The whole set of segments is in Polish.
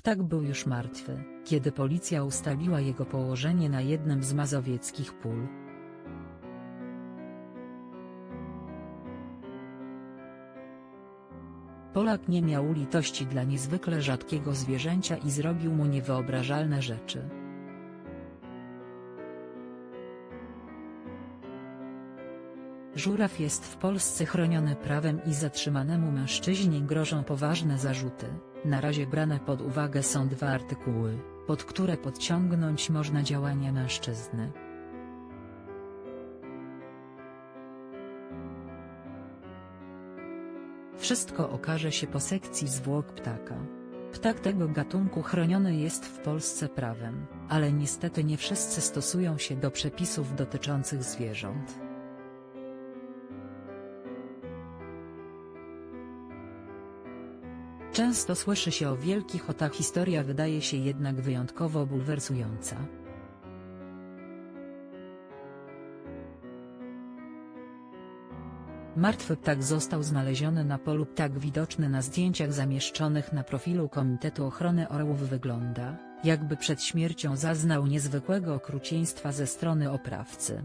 Ptak był już martwy, kiedy policja ustaliła jego położenie na jednym z mazowieckich pól. Polak nie miał litości dla niezwykle rzadkiego zwierzęcia i zrobił mu niewyobrażalne rzeczy. Żuraw jest w Polsce chroniony prawem i zatrzymanemu mężczyźnie grożą poważne zarzuty. Na razie brane pod uwagę są dwa artykuły, pod które podciągnąć można działania mężczyzny. Wszystko okaże się po sekcji zwłok ptaka. Ptak tego gatunku chroniony jest w Polsce prawem, ale niestety nie wszyscy stosują się do przepisów dotyczących zwierząt. Często słyszy się o wielkich otach historia wydaje się jednak wyjątkowo bulwersująca. Martwy ptak został znaleziony na polu tak widoczny na zdjęciach zamieszczonych na profilu Komitetu Ochrony Orłów wygląda, jakby przed śmiercią zaznał niezwykłego okrucieństwa ze strony oprawcy.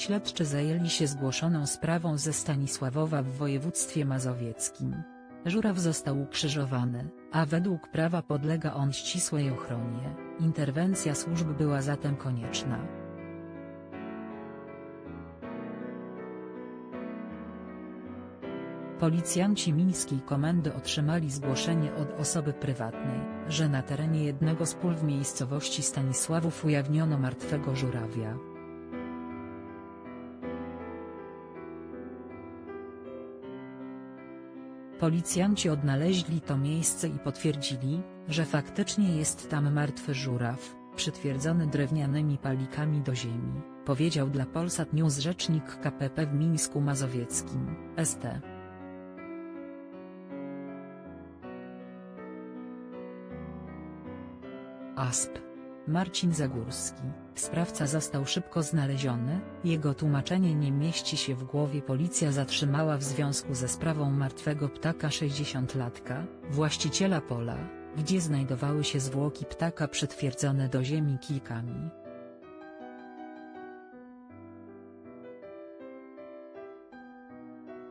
Śledczy zajęli się zgłoszoną sprawą ze Stanisławowa w województwie mazowieckim. Żuraw został ukrzyżowany, a według prawa podlega on ścisłej ochronie, interwencja służb była zatem konieczna. Policjanci Mińskiej Komendy otrzymali zgłoszenie od osoby prywatnej, że na terenie jednego z pól w miejscowości Stanisławów ujawniono martwego żurawia. Policjanci odnaleźli to miejsce i potwierdzili, że faktycznie jest tam martwy żuraw, przytwierdzony drewnianymi palikami do ziemi, powiedział dla Polsat News rzecznik KPP w Mińsku Mazowieckim, ST. ASP. Marcin Zagórski, sprawca został szybko znaleziony, jego tłumaczenie nie mieści się w głowie policja zatrzymała w związku ze sprawą martwego ptaka 60-latka, właściciela pola, gdzie znajdowały się zwłoki ptaka przytwierdzone do ziemi kilkami.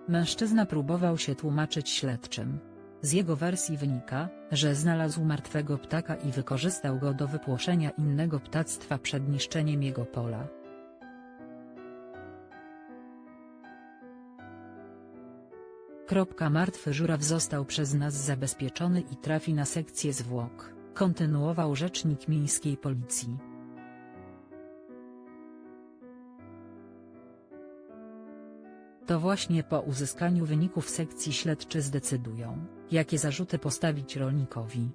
Mężczyzna próbował się tłumaczyć śledczym. Z jego wersji wynika, że znalazł martwego ptaka i wykorzystał go do wypłoszenia innego ptactwa przed niszczeniem jego pola. Kropka martwy żuraw został przez nas zabezpieczony i trafi na sekcję zwłok, kontynuował rzecznik miejskiej policji. To właśnie po uzyskaniu wyników sekcji śledczy zdecydują, jakie zarzuty postawić rolnikowi.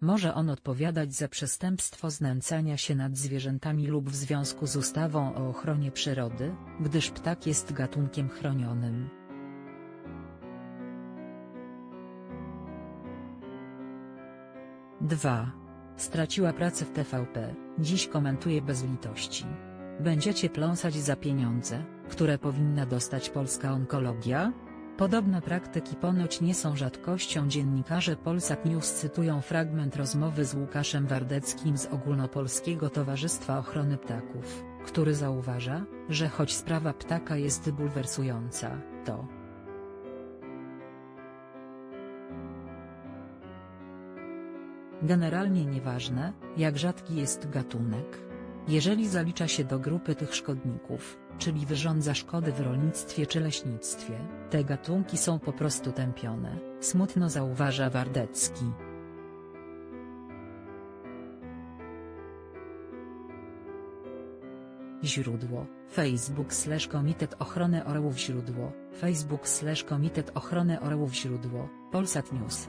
Może on odpowiadać za przestępstwo znęcania się nad zwierzętami lub w związku z ustawą o ochronie przyrody, gdyż ptak jest gatunkiem chronionym. Dwa. Straciła pracę w TVP, dziś komentuje bez litości. Będziecie pląsać za pieniądze, które powinna dostać polska onkologia? Podobne praktyki ponoć nie są rzadkością dziennikarze Polsat News cytują fragment rozmowy z Łukaszem Wardeckim z Ogólnopolskiego Towarzystwa Ochrony Ptaków, który zauważa, że choć sprawa ptaka jest bulwersująca, to generalnie nieważne, jak rzadki jest gatunek. Jeżeli zalicza się do grupy tych szkodników, czyli wyrządza szkody w rolnictwie czy leśnictwie, te gatunki są po prostu tępione, smutno zauważa Wardecki. Źródło, Facebook slash Komitet Ochrony Orłów Źródło, Facebook slash Komitet Ochrony Orłów Źródło, Polsat News